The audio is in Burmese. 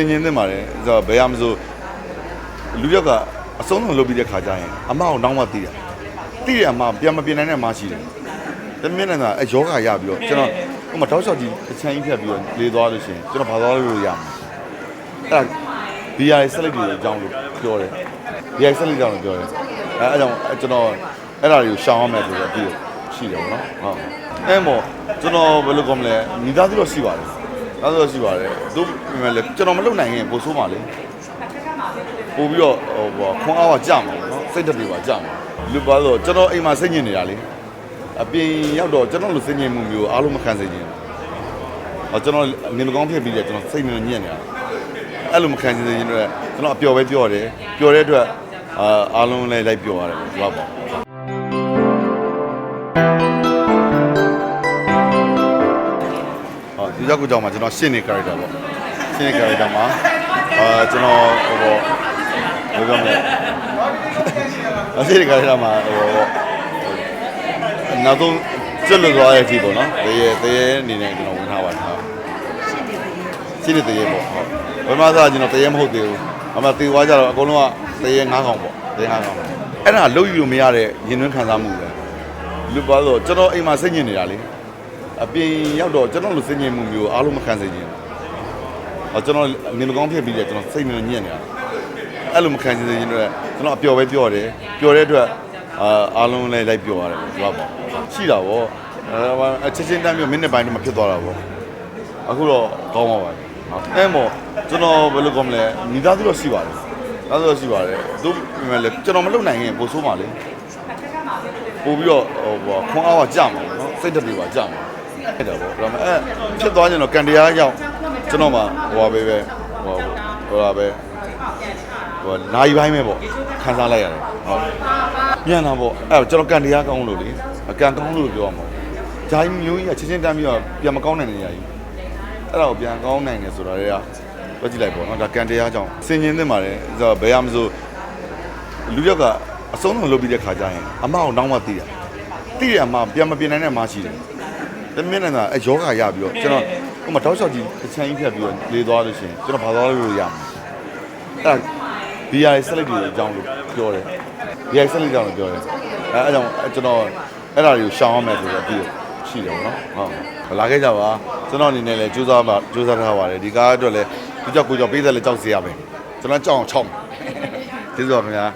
င်ကျင်သင့်ပါတယ်ဆိုတော့ဘယ်ရမဆိုလူရက်ကအဆုံးဆုံးလုပ်ပြီးတဲ့ခါကျရင်အမအောင်နောက်မှသိတာသိရအမပြန်မပြင်နိုင်တဲ့မရှိတယ်တမင်းနဲ့ကအယောဂရပြီးတော့ကျွန်တော်ဟိုမှာတောက်လျှောက်ကြီးအချမ်းကြီးဖြတ်ပြီးတော့လေသွားလို့ရှိရင်ကျွန်တော်ဘာသွားလို့ရမှာအဲ့ဒါ BI ဆက်လိုက်တွေအကြောင်းလို့ပြောတယ် BI ဆက်လိုက်ကြောင်းလို့ပြောတယ်အဲအဲကြောင့်ကျွန်တော်အဲ့ဒါတွေကိုရှောင်ရမယ်ဆိုတော့ပြီးရှိတယ်ပေါ့နော်ဟုတ်အဲမို့ကျွန်တော်ဘယ်လိုကောမလဲမိသားစုတော့ရှိပါတယ် မိသားစုတော့ရှိပါတယ်သူပြင်မဲ့လေကျွန်တော်မလုပ်နိုင်ရင်ပို့ဆိုးပါလေပို့ပြီးတော့ဟိုဘောခွန်အားကကြာမှာပေါ့နော်စိတ်ဓာတ်တွေပါကြာမှာလူပါတော့ကျွန်တော်အိမ်မှာစိတ်ညစ်နေတာလေအပြင်ရောက်တော့ကျွန်တော်လိုစိတ်ညစ်မှုမျိုးအားလုံးမခံစေချင်ဘူးဟောကျွန်တော်ငင်မကောင်းဖြစ်ပြီးတယ်ကျွန်တော်စိတ်ညစ်ညစ်နေတာအဲ့လိုမခံချင်သေးရင်တော့ကျွန်တော်အပျော်ပဲပြောတယ်ပျော်တဲ့အတွက်အာအားလုံးလည်းလိုက်ပျော်ရတယ်ဒီပါပေါ့ ရောက်ကိုကြောင့်မှာကျွန်တော်ရှင်းနေ character ပေါ့ရှင်းနေ character မှာအာကျွန်တော်ဟိုပေါ့ဘယ်လိုလဲအရှင်းနေ character မှာဟိုပေါ့နောက်ဆုံးကျွတ်လွတ်သွားတဲ့အထိပေါ့နော်တရေတရေအနေနဲ့ကျွန်တော်ဝင်ထားပါတယ်ဟုတ်ရှင်းနေတရေပေါ့ဟုတ်ဘယ်မှာသာကျွန်တော်တရေမဟုတ်သေးဘူးအမှတေသွားကြတော့အကုန်လုံးကတရေ၅កောင်ပေါ့တရေ၅កောင်အဲ့ဒါလုံးယူလို့မရတဲ့ရင်သွင်းခံစားမှုပဲလူပါတော့ကျွန်တော်အိမ်မှာစိတ်ညစ်နေတာလေ အပြင်ရောက်တော့ကျွန်တော်လိုစိတ်ညစ်မှုမျိုးအားလုံးမခံစေချင်ဘူးဟောကျွန်တော်ငင်မကောင်းဖြစ်ပြီးတယ်ကျွန်တော်စိတ်ညစ်ညစ်နေတာအဲ့လိုမခံစေချင်တော့ကျွန်တော်အပျော်ပဲပြောတယ်ပျော်တဲ့အတွက်အာအားလုံးလည်းလိုက်ပျော်ရတယ်ဒီပါပေါ့ရှိတာပေါ့အဲချက်ချင်းတမ်းမျိုးမိနစ်ပိုင်းတော့မဖြစ်သွားတာပေါ့အခုတော့ကောင်းပါပါအဲမို့ကျွန်တော်ဘယ်လိုကောမလဲမိသားစုတော့ရှိပါတယ်မိသားစုတော့ရှိပါတယ်သူပြင်မဲ့လေကျွန်တော်မလုပ်နိုင်ရင်ပို့ဆိုးပါလေပို့ပြီးတော့ဟိုဘောခွန်အားကကြာမှာပေါ့နော်စိတ်ဓာတ်တွေပါကြာမှာ အဲ့ဒါပေါ့ဒါပေမဲ့အဲဖြစ်သွားရင်တော့ကန်တရားကြောင့်ကျွန်တော်မှဟိုပါပဲပဲဟိုဟိုပါပဲဟိုနိုင်ပိုင်းပဲပေါ့ခံစားလိုက်ရတယ်ဟုတ်ပြန်တာပေါ့အဲ့တော့ကျွန်တော်ကန်တရားကောင်းလို့လေအကန်ကောင်းလို့ပြောမှာဂျာကြီးမျိုးကြီးကချင်းချင်းတမ်းပြီးတော့ပြန်မကောင်းနိုင်နေရကြီးအဲ့ဒါကိုပြန်ကောင်းနိုင်တယ်ဆိုတာတွေကပြောကြည့်လိုက်ပေါ့နော်ဒါကန်တရားကြောင့်စင်ကျင်သင့်ပါတယ်ဆိုတော့ဘယ်ရမဆိုလူရက်ကအဆုံးဆုံးလုပ်ပြီးတဲ့ခါကျရင်အမအောင်နောက်မှသိတာသိရအမပြန်မပြင်နိုင်တဲ့မရှိတယ် တမင်းနဲ့ကအယောဂရပြီးတော့ကျွန်တော်ဟိုမှာတောက်လျှောက်ကြီးအချမ်းကြီးဖြတ်ပြီးတော့လေသွားလို့ရှိရင်ကျွန်တော်ဘာသွားလို့ရမှာအဲ့ဒါ BI ဆက်လိုက်တွေအကြောင်းလို့ပြောတယ် BI ဆက်လိုက်ကြောင်းလို့ပြောတယ်အဲအဲကြောင့်ကျွန်တော်အဲ့ဒါတွေကိုရှောင်ရမယ်ဆိုတော့ပြီးရှိတယ်ပေါ့နော်ဟုတ်လာခဲ့ကြပါကျွန်တော်အနေနဲ့လည်းကြိုးစားပါကြိုးစားထားပါတယ်ဒီကားအတွက်လည်းဒီကြောက်ကိုကြောက်ပေးတယ်လည်းကြောက်စေရမယ်ကျွန်တော်ကြောက်အောင်ချောက်မယ်ကျေးဇူးပါခင်ဗျာ